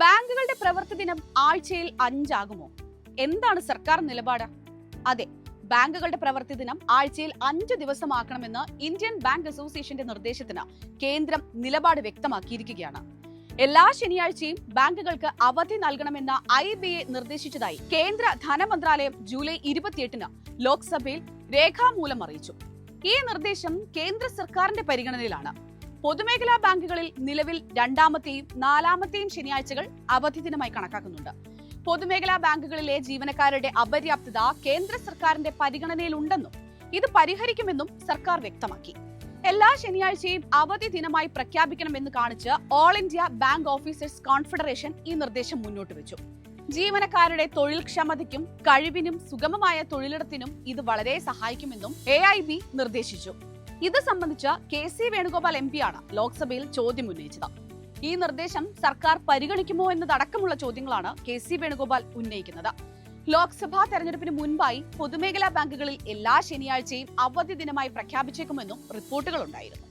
ബാങ്കുകളുടെ പ്രവൃത്തി ദിനം ആഴ്ചയിൽ അഞ്ചാകുമോ? എന്താണ് സർക്കാർ നിലപാട്? അതെ ബാങ്കുകളുടെ പ്രവൃത്തി ദിനം ആഴ്ചയിൽ അഞ്ച് ദിവസമാക്കണമെന്ന് ഇന്ത്യൻ ബാങ്ക് അസോസിയേഷന്റെ നിർദ്ദേശത്തിന് കേന്ദ്രം നിലപാട് വ്യക്തമാക്കിയിരിക്കുകയാണ്. എല്ലാ ശനിയാഴ്ചയും ബാങ്കുകൾക്ക് അവധി നൽകണമെന്ന ഐ ബി എ നിർദ്ദേശിച്ചതായി കേന്ദ്ര ധനമന്ത്രാലയം ജൂലൈ ഇരുപത്തിയെട്ടിന് ലോക്സഭയിൽ രേഖാമൂലം അറിയിച്ചു. ഈ നിർദ്ദേശം കേന്ദ്ര സർക്കാരിന്റെ പരിഗണനയിലാണ്. പൊതുമേഖലാ ബാങ്കുകളിൽ നിലവിൽ രണ്ടാമത്തെയും നാലാമത്തെയും ശനിയാഴ്ചകൾ അവധി ദിനമായി കണക്കാക്കുന്നുണ്ട്. പൊതുമേഖലാ ബാങ്കുകളിലെ ജീവനക്കാരുടെ അപര്യാപ്തത കേന്ദ്ര സർക്കാരിന്റെ പരിഗണനയിലുണ്ടെന്നും ഇത് പരിഹരിക്കുമെന്നും സർക്കാർ വ്യക്തമാക്കി. എല്ലാ ശനിയാഴ്ചയും അവധി ദിനമായി പ്രഖ്യാപിക്കണമെന്ന് കാണിച്ച് All India Bank Officers Confederation ഈ നിർദ്ദേശം മുന്നോട്ട് വെച്ചു. ജീവനക്കാരുടെ തൊഴിൽ ക്ഷമതയ്ക്കും കഴിവിനും സുഗമമായ തൊഴിലിടത്തിനും ഇത് വളരെ സഹായിക്കുമെന്നും എ നിർദ്ദേശിച്ചു. ഇത് സംബന്ധിച്ച് കെ സി വേണുഗോപാൽ എം പിയാണ് ലോക്സഭയിൽ ചോദ്യം ഉന്നയിച്ചത്. ഈ നിർദ്ദേശം സർക്കാർ പരിഗണിക്കുമോ എന്നതടക്കമുള്ള ചോദ്യങ്ങളാണ് കെ സി വേണുഗോപാൽ ഉന്നയിക്കുന്നത്. ലോക്സഭാ തെരഞ്ഞെടുപ്പിന് മുൻപായി പൊതുമേഖലാ ബാങ്കുകളിൽ എല്ലാ ശനിയാഴ്ചയും അവധി ദിനമായി പ്രഖ്യാപിച്ചേക്കുമെന്നും റിപ്പോർട്ടുകളുണ്ടായിരുന്നു.